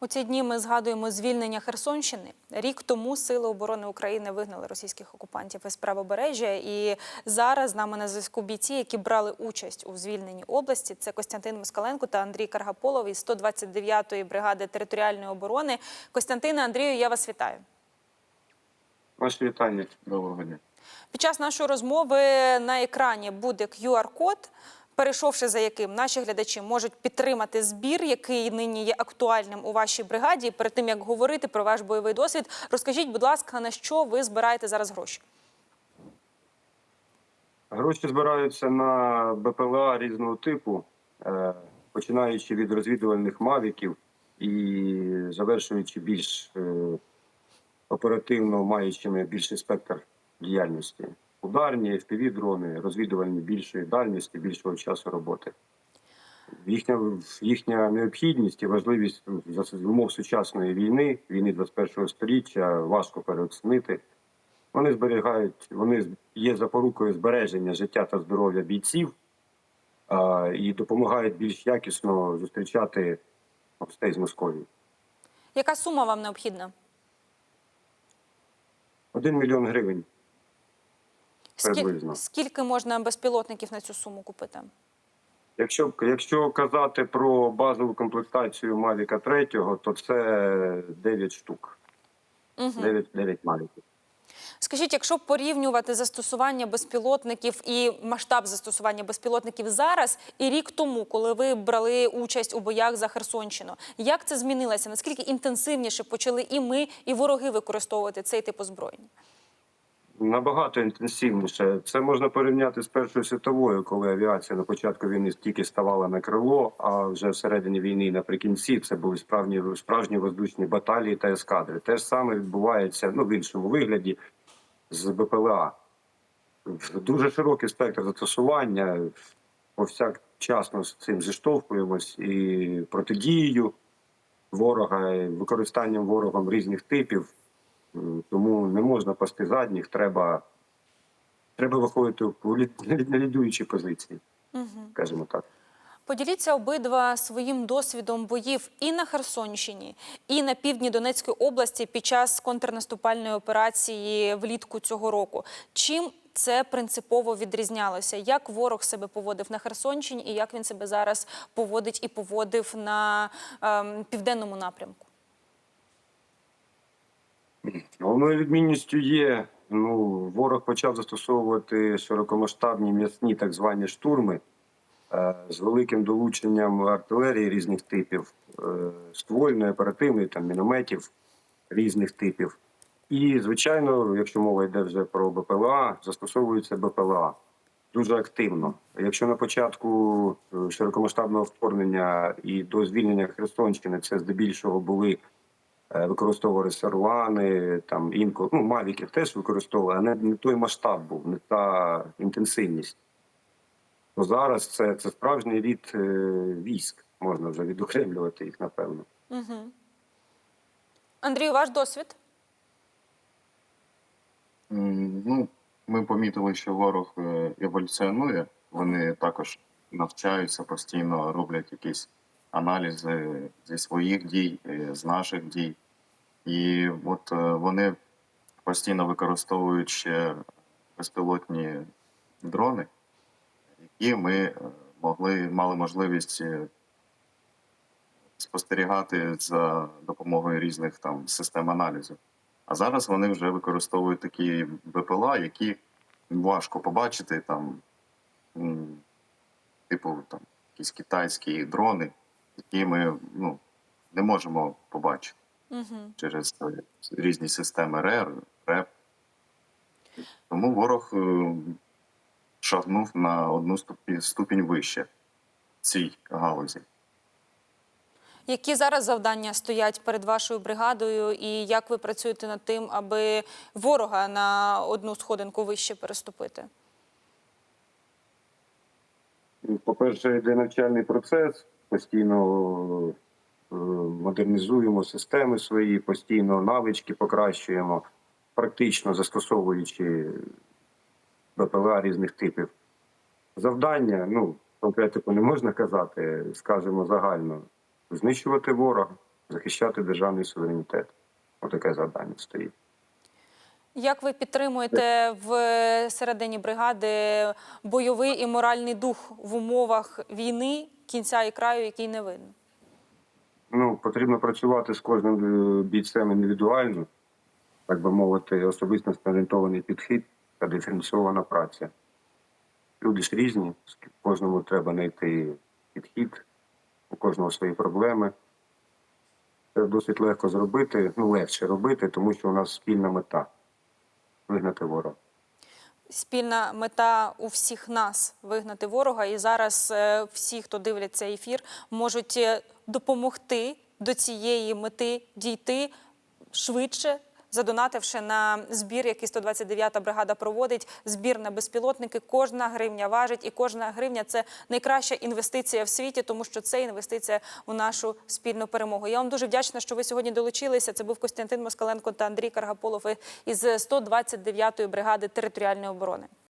У ці дні ми згадуємо звільнення Херсонщини. Рік тому Сили оборони України вигнали російських окупантів із правобережжя. І зараз з нами на зв'язку бійці, які брали участь у звільненні області. Це Костянтин Москаленко та Андрій Каргаполов із 129-ї бригади територіальної оборони. Костянтине Андрію, я вас вітаю. Ваші вітання. Доброго дня. Під час нашої розмови на екрані буде QR-код, перейшовши за яким наші глядачі можуть підтримати збір, який нині є актуальним у вашій бригаді. Перед тим як говорити про ваш бойовий досвід, розкажіть, будь ласка, на що ви збираєте зараз гроші? Гроші збираються на БПЛА різного типу, е, починаючи від розвідувальних мавіків і завершуючи більш е, оперативно маючими більший спектр діяльності. Ударні, fpv дрони, розвідувальні більшої дальності, більшого часу роботи. Їхня, їхня необхідність і важливість за умов сучасної війни, війни 21 століття, важко переоцінити. Вони зберігають, вони є запорукою збереження життя та здоров'я бійців а, і допомагають більш якісно зустрічати гостей з Московії. Яка сума вам необхідна? Один мільйон гривень. Приблизно. Скільки можна безпілотників на цю суму купити? Якщо, якщо казати про базову комплектацію Mavic 3, то це 9 штук. Угу. 9, 9 Mavic. Скажіть, якщо порівнювати застосування безпілотників і масштаб застосування безпілотників зараз і рік тому, коли ви брали участь у боях за Херсонщину, як це змінилося? Наскільки інтенсивніше почали і ми, і вороги використовувати цей тип озброєння? Набагато інтенсивніше. Це можна порівняти з Першою світовою, коли авіація на початку війни тільки ставала на крило, а вже всередині війни наприкінці це були справжні справжні воздушні баталії та ескадри. Те ж саме відбувається ну в іншому вигляді з БПЛА. Дуже широкий спектр застосування. Повсякчасно з цим зіштовхуємось і протидією ворога, використанням ворогом різних типів. Тому не можна пасти задніх, треба, треба виходити на лідуючі позиції, Угу. скажімо так. Поділіться обидва своїм досвідом боїв і на Херсонщині, і на півдні Донецької області під час контрнаступальної операції влітку цього року. Чим це принципово відрізнялося? Як ворог себе поводив на Херсонщині, і як він себе зараз поводить і поводив на ем, південному напрямку? Головною відмінністю є, ну, ворог почав застосовувати широкомасштабні м'ясні так звані штурми е, з великим долученням артилерії різних типів, е, ствольної, оперативної, там, мінометів різних типів. І, звичайно, якщо мова йде вже про БПЛА, застосовується БПЛА дуже активно. Якщо на початку е, широкомасштабного вторгнення і до звільнення Херсонщини це здебільшого були е, використовували сервани, там інколи ну, мавіки теж використовували, а не, не той масштаб був, не та інтенсивність. То зараз це, це справжній рід е, військ, можна вже відокремлювати їх, напевно. Угу. Андрію, ваш досвід? Ну, ми помітили, що ворог е, еволюціонує. Вони також навчаються постійно, роблять якісь аналізи зі своїх дій, е, з наших дій. І от е, вони постійно використовують ще безпілотні дрони, які ми е, могли мали можливість е, спостерігати за допомогою різних там систем аналізу. А зараз вони вже використовують такі БПЛА, які важко побачити там, типу там якісь китайські дрони, які ми ну, не можемо побачити Угу. через е, різні системи РЕР, РЕП. Тому ворог е, шагнув на одну ступінь, ступінь вище цій галузі. Які зараз завдання стоять перед вашою бригадою, і як ви працюєте над тим, аби ворога на одну сходинку вище переступити? По-перше, йде навчальний процес, постійно е, модернізуємо системи свої, постійно навички покращуємо, практично застосовуючи БПЛА різних типів. Завдання, ну, конкретику не можна казати, скажемо загально, знищувати ворога, захищати державний суверенітет. Отаке завдання стоїть. Як ви підтримуєте в середині бригади бойовий і моральний дух в умовах війни, кінця і краю, який не видно? Ну, потрібно працювати з кожним е, бійцем індивідуально, так би мовити, особисто орієнтований підхід та диференційована праця. Люди ж різні, кожному треба знайти підхід, у кожного свої проблеми. Це досить легко зробити, ну легше робити, тому що у нас спільна мета вигнати ворога. Спільна мета у всіх нас вигнати ворога. І зараз е, всі, хто дивляться ефір, можуть е, допомогти до цієї мети дійти швидше. Задонативши на збір, який 129-та бригада проводить, збір на безпілотники. Кожна гривня важить, і кожна гривня це найкраща інвестиція в світі, тому що це інвестиція у нашу спільну перемогу. Я вам дуже вдячна, що ви сьогодні долучилися. Це був Костянтин Москаленко та Андрій Каргаполов із 129-ї бригади територіальної оборони.